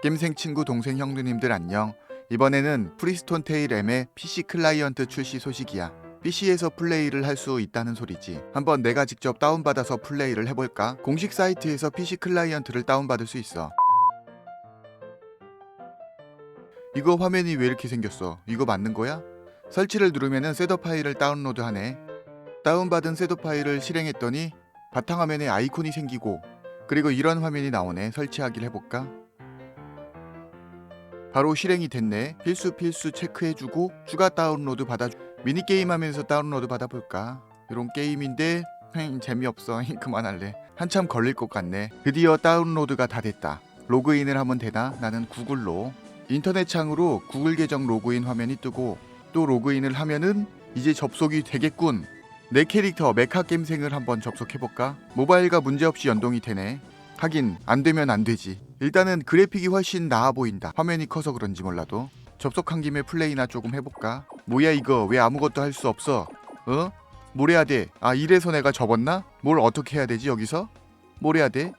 겜생 친구 동생 형누님들 안녕. 이번에는 프리스톤 테일 M의 PC 클라이언트 출시 소식이야. PC에서 플레이를 할 수 있다는 소리지. 한번 내가 직접 다운받아서 플레이를 해볼까? 공식 사이트에서 PC 클라이언트를 다운받을 수 있어. 이거 화면이 왜 이렇게 생겼어? 이거 맞는 거야? 설치를 누르면은 셋업 파일을 다운로드하네. 다운받은 셋업 파일을 실행했더니 바탕화면에 아이콘이 생기고 그리고 이런 화면이 나오네. 설치하기를 해볼까? 바로 실행이 됐네. 필수 필수 체크해주고 추가 다운로드 받아. 미니 게임 하면서 다운로드 받아볼까? 이런 게임인데 행, 재미없어. 그만할래. 한참 걸릴 것 같네. 드디어 다운로드가 다 됐다. 로그인을 하면 되나? 나는 구글로. 인터넷 창으로 구글 계정 로그인 화면이 뜨고 또 로그인을 하면은 이제 접속이 되겠군. 내 캐릭터 메카 게임생을 한번 접속해볼까? 모바일과 문제없이 연동이 되네. 하긴 안 되면 안 되지. 일단은 그래픽이 훨씬 나아 보인다. 화면이 커서 그런지 몰라도. 접속한 김에 플레이나 조금 해볼까? 뭐야 이거 왜 아무것도 할 수 없어? 어? 뭘 해야 돼? 아 이래서 내가 접었나? 뭘 어떻게 해야 되지 여기서? 뭘 해야 돼?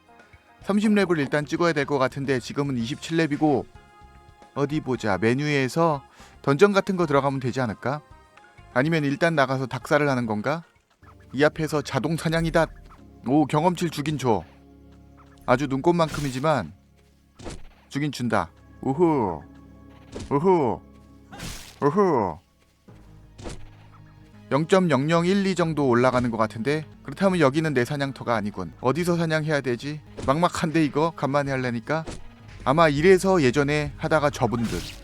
30렙을 일단 찍어야 될 것 같은데 지금은 27렙이고 어디 보자 메뉴에서 던전 같은 거 들어가면 되지 않을까? 아니면 일단 나가서 닭살을 하는 건가? 이 앞에서 자동 사냥이다. 오 경험치를 주긴 줘. 아주 눈꽃만큼이지만 주긴 준다. 우후 우후 우후 0.0012 정도 올라가는 것 같은데 그렇다면 여기는 내 사냥터가 아니군. 어디서 사냥해야 되지? 막막한데 이거 간만에 하려니까 아마 이래서 예전에 하다가 접은 듯.